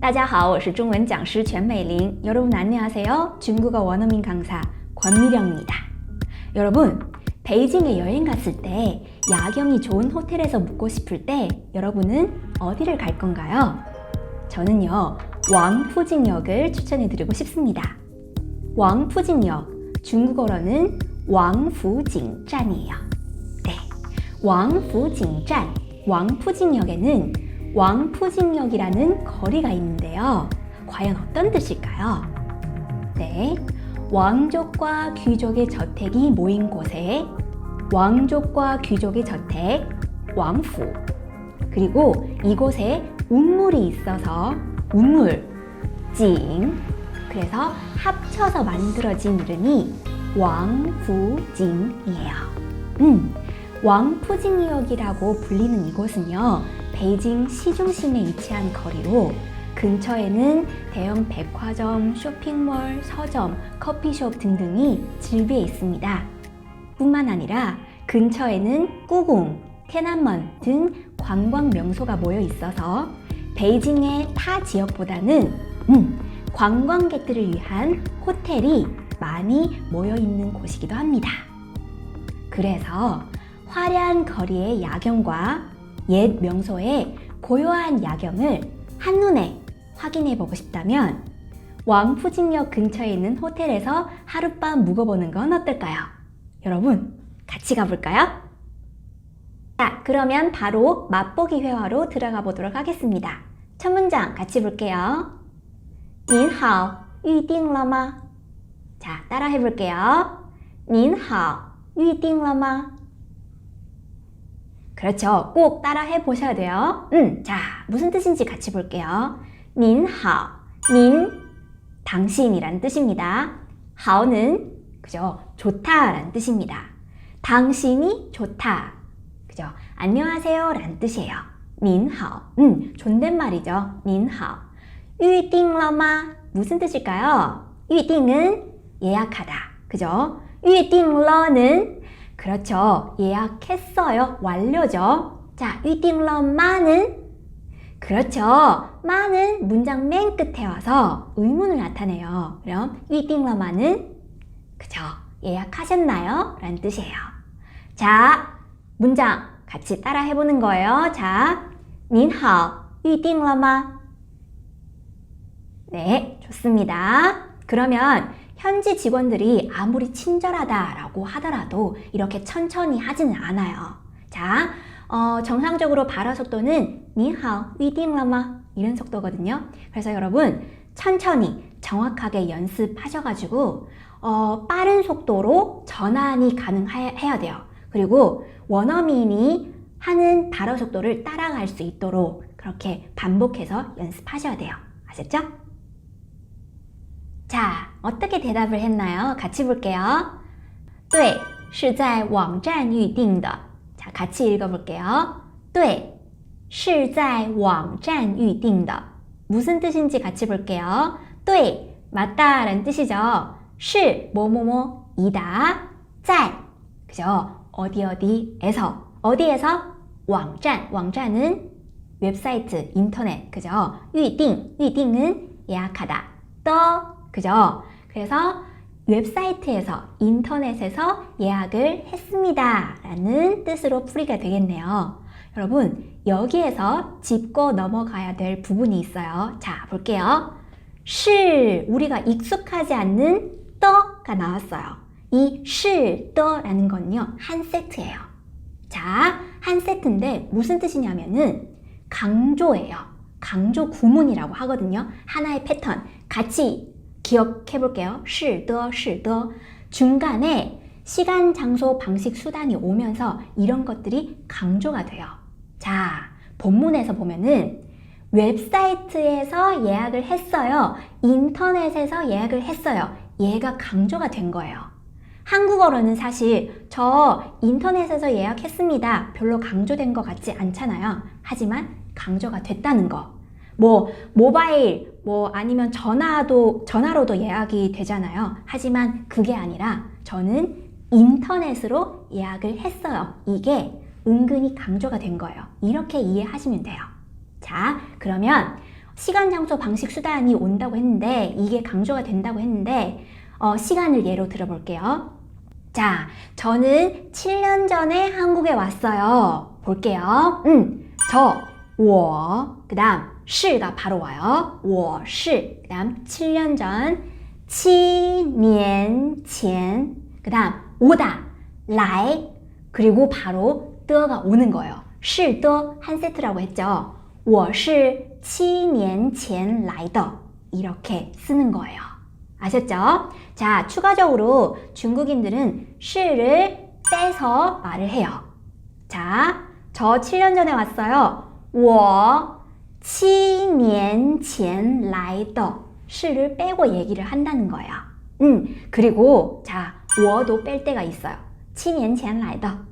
大家好，我是中文讲师全美玲。 여러분 안녕하세요. 중국어 원어민 강사 권미령입니다. 여러분, 베이징에 여행 갔을 때 야경이 좋은 호텔에서 묵고 싶을 때 여러분은 어디를 갈 건가요? 저는요, 왕푸징역을 추천해 드리고 싶습니다. 왕푸징역, 중국어로는 왕푸징站이에요. 네, 왕푸징站, 왕푸징역에는 왕푸징역이라는 거리가 있는데요. 과연 어떤 뜻일까요? 네. 왕족과 귀족의 저택이 모인 곳에 왕족과 귀족의 저택, 왕府. 그리고 이곳에 운물이 있어서 운물, 징. 그래서 합쳐서 만들어진 이름이 왕푸징이에요. 음, 왕푸징역이라고 불리는 이곳은요, 베이징 시중심에 위치한 거리로 근처에는 대형 백화점, 쇼핑몰, 서점, 커피숍 등등이 즐비해 있습니다. 뿐만 아니라 근처에는 꾸궁, 테난먼 등 관광 명소가 모여 있어서 베이징의 타 지역보다는 음, 관광객들을 위한 호텔이 많이 모여 있는 곳이기도 합니다. 그래서 화려한 거리의 야경과 옛 명소의 고요한 야경을 한눈에 확인해 보고 싶다면 왕푸징역 근처에 있는 호텔에서 하룻밤 묵어보는 건 어떨까요? 여러분, 같이 가볼까요? 자, 그러면 바로 맛보기 회화로 들어가 보도록 하겠습니다. 첫 문장 같이 볼게요. 您好,预定了吗? 자, 따라 해볼게요. 您好,预定了吗? 그렇죠. 꼭 따라 해보셔야 돼요. 음, 자, 무슨 뜻인지 같이 볼게요. 您好, 닌, 당신이란 뜻입니다. 하오는, 그죠? 좋다란 뜻입니다. 당신이 좋다. 그죠? 안녕하세요 란 뜻이에요. 您好, 음, 존댓말이죠. 您好. 预定了吗? 무슨 뜻일까요? 预定은 예약하다. 그죠? 预定了는 그렇죠. 예약했어요. 완료죠. 자, 预定了吗는 그렇죠. 마는 문장 맨 끝에 와서 의문을 나타내요. 그럼 预定了吗는 그죠. 예약하셨나요? 라는 뜻이에요. 자, 문장 같이 따라 해보는 거예요. 자, 您好,预定了吗? 네, 좋습니다. 그러면 현지 직원들이 아무리 친절하다라고 하더라도 이렇게 천천히 하지는 않아요. 자, 어, 정상적으로 발화 속도는 니하오, 위딩라마 이런 속도거든요. 그래서 여러분 천천히 정확하게 연습하셔가지고 어, 빠른 속도로 전환이 가능해야 돼요. 그리고 원어민이 하는 발화 속도를 따라갈 수 있도록 그렇게 반복해서 연습하셔야 돼요. 아셨죠? 자, 어떻게 대답을 했나요? 같이 볼게요. 对,是在网站预定的. 자, 같이 읽어볼게요. 对,是在网站预定的. 무슨 뜻인지 같이 볼게요. 对, 맞다 라는 뜻이죠. 是, 뭐뭐뭐, 이다. 在, 그죠? 어디 어디에서. 어디에서? 网站, 网站은 웹사이트, 인터넷, 그죠? 预定, 预定은 예약하다. 떠, 그죠? 그래서 웹사이트에서, 인터넷에서 예약을 했습니다. 라는 뜻으로 풀이가 되겠네요. 여러분, 여기에서 짚고 넘어가야 될 부분이 있어요. 자, 볼게요. 시, 우리가 익숙하지 않는 떠가 나왔어요. 이 시, 떠라는 건요, 한 세트예요. 자, 한 세트인데 무슨 뜻이냐면은 강조예요. 강조 구문이라고 하거든요. 하나의 패턴. 같이 기억해 볼게요. 시더 시더 중간에 시간, 장소, 방식, 수단이 오면서 이런 것들이 강조가 돼요. 자, 본문에서 보면은 웹사이트에서 예약을 했어요. 인터넷에서 예약을 했어요. 얘가 강조가 된 거예요. 한국어로는 사실 저 인터넷에서 예약했습니다. 별로 강조된 것 같지 않잖아요. 하지만 강조가 됐다는 거. 뭐 모바일, 뭐 아니면 전화도 전화로도 예약이 되잖아요. 하지만 그게 아니라 저는 인터넷으로 예약을 했어요. 이게 은근히 강조가 된 거예요. 이렇게 이해하시면 돼요. 자, 그러면 시간, 장소, 방식, 수단이 온다고 했는데 이게 강조가 된다고 했는데 어, 시간을 예로 들어볼게요. 자, 저는 7년 전에 한국에 왔어요. 볼게요. 음, 저, 我, 그 다음, 是가 바로 와요. 我是, 그 다음, 7년 전, 7년 前, 그 다음, 오다, 来, 그리고 바로, 的가 오는 거예요. 是的, 한 세트라고 했죠. 我是七年前来的. 이렇게 쓰는 거예요. 아셨죠? 자, 추가적으로 중국인들은 시를 떼서 말을 해요. 자, 저 7년 전에 왔어요. 我七年前来的. 시를 빼고 얘기를 한다는 거예요. 음, 그리고 자, 我도 뺄 때가 있어요. 7年前来的.